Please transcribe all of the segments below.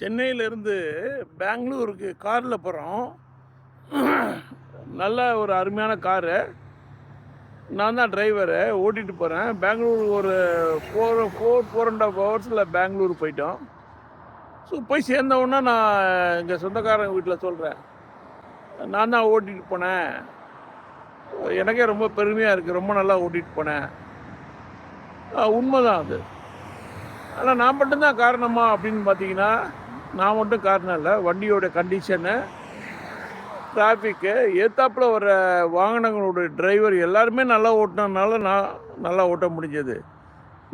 சென்னையிலேருந்து பெங்களூருக்கு காரில் போகிறோம் நல்ல ஒரு அருமையான காரு. நான் தான் டிரைவரு ஓட்டிகிட்டு போகிறேன் பெங்களூர் ஒரு four four four and half ஹவர்ஸில் பெங்களூர் போயிட்டோம். ஸோ போய் சேர்ந்தவுடனே நான் எங்கள் சொந்தக்காரங்க வீட்டில் சொல்கிறேன் நான் தான் ஓட்டிகிட்டு போனேன். எனக்கே ரொம்ப பெருமையாக இருக்குது ரொம்ப நல்லா ஓட்டிகிட்டு போனேன். உண்மை உண்மைதான் அது. ஆனால் நான் மட்டும்தான் காரணமா அப்படின்னு பார்த்தீங்கன்னா நான் மட்டும் காரணம் இல்லை. வண்டியோட கண்டிஷனு டிராஃபிக்கு ஏத்தாப்பில் வர வாகனங்களோட டிரைவர் எல்லாருமே நல்லா ஓட்டினதுனால நான் நல்லா ஓட்ட முடிஞ்சது.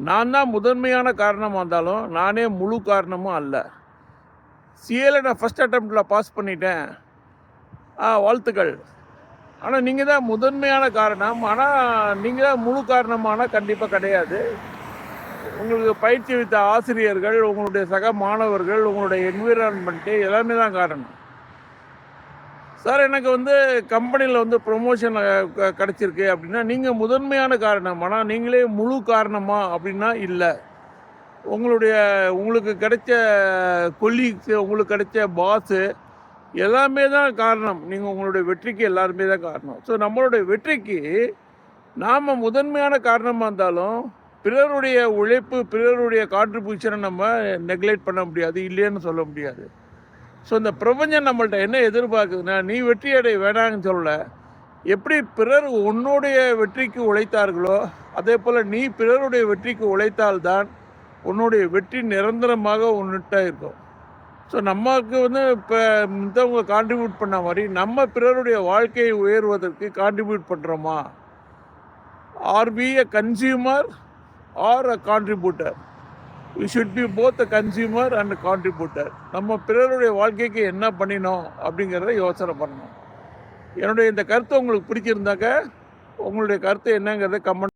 நான் தான் முதன்மையான காரணமாக இருந்தாலும் நானே முழு காரணமும் அல்ல. சிஏல நான் ஃபஸ்ட் அட்டம்ப்டில் பாஸ் பண்ணிட்டேன். ஆ வாழ்த்துக்கள். ஆனால் நீங்கள் தான் முதன்மையான காரணம். ஆனால் நீங்கள் தான் முழு காரணமான கண்டிப்பாக கிடையாது. உங்களுக்கு பயிற்சி வைத்த ஆசிரியர்கள் உங்களுடைய சக மாணவர்கள் உங்களுடைய என்விரான்மெண்ட்டு எல்லாமே தான் காரணம். சார் எனக்கு வந்து கம்பெனியில் வந்து ப்ரொமோஷன் கிடச்சிருக்கு அப்படின்னா நீங்கள் முதன்மையான காரணம். ஆனால் நீங்களே முழு காரணமா அப்படின்னா இல்லை. உங்களுடைய உங்களுக்கு கிடைச்ச கொல்லீக்ஸு உங்களுக்கு கிடைச்ச பாஸு எல்லாமே தான் காரணம். நீங்கள் உங்களுடைய வெற்றிக்கு எல்லாருமே தான் காரணம். ஸோ நம்மளுடைய வெற்றிக்கு நாம் முதன்மையான காரணமாக இருந்தாலும் பிறருடைய உழைப்பு பிறருடைய கான்ட்ரிபியூஷனை நம்ம நெக்லெக்ட் பண்ண முடியாது இல்லைன்னு சொல்ல முடியாது. ஸோ இந்த பிரபஞ்சம் நம்மள்ட்ட என்ன எதிர்பார்க்குதுன்னா நீ வெற்றி அடைய வேணாங்கன்னு சொல்லலை. எப்படி பிறர் உன்னுடைய வெற்றிக்கு உழைத்தார்களோ அதே போல் நீ பிறருடைய வெற்றிக்கு உழைத்தால்தான் உன்னுடைய வெற்றி நிரந்தரமாக உன்னிட்ட இருக்கும். ஸோ நமக்கு வந்து இப்போ மித்தவங்க கான்ட்ரிபியூட் பண்ண மாதிரி நம்ம பிறருடைய வாழ்க்கையை உயர்வதற்கு கான்ட்ரிபியூட் பண்ணுறோமா or be a consumer or a contributor we should be both a consumer and contributor நம்ம பிறருடைய வாழ்க்கைக்கு என்ன பண்ணினோம் அப்படிங்கிறத யோசனை பண்ணணும். என்னுடைய இந்த கருத்து உங்களுக்கு பிடிச்சிருந்தாக்க உங்களுடைய கருத்து என்னங்கிறத கமெண்ட்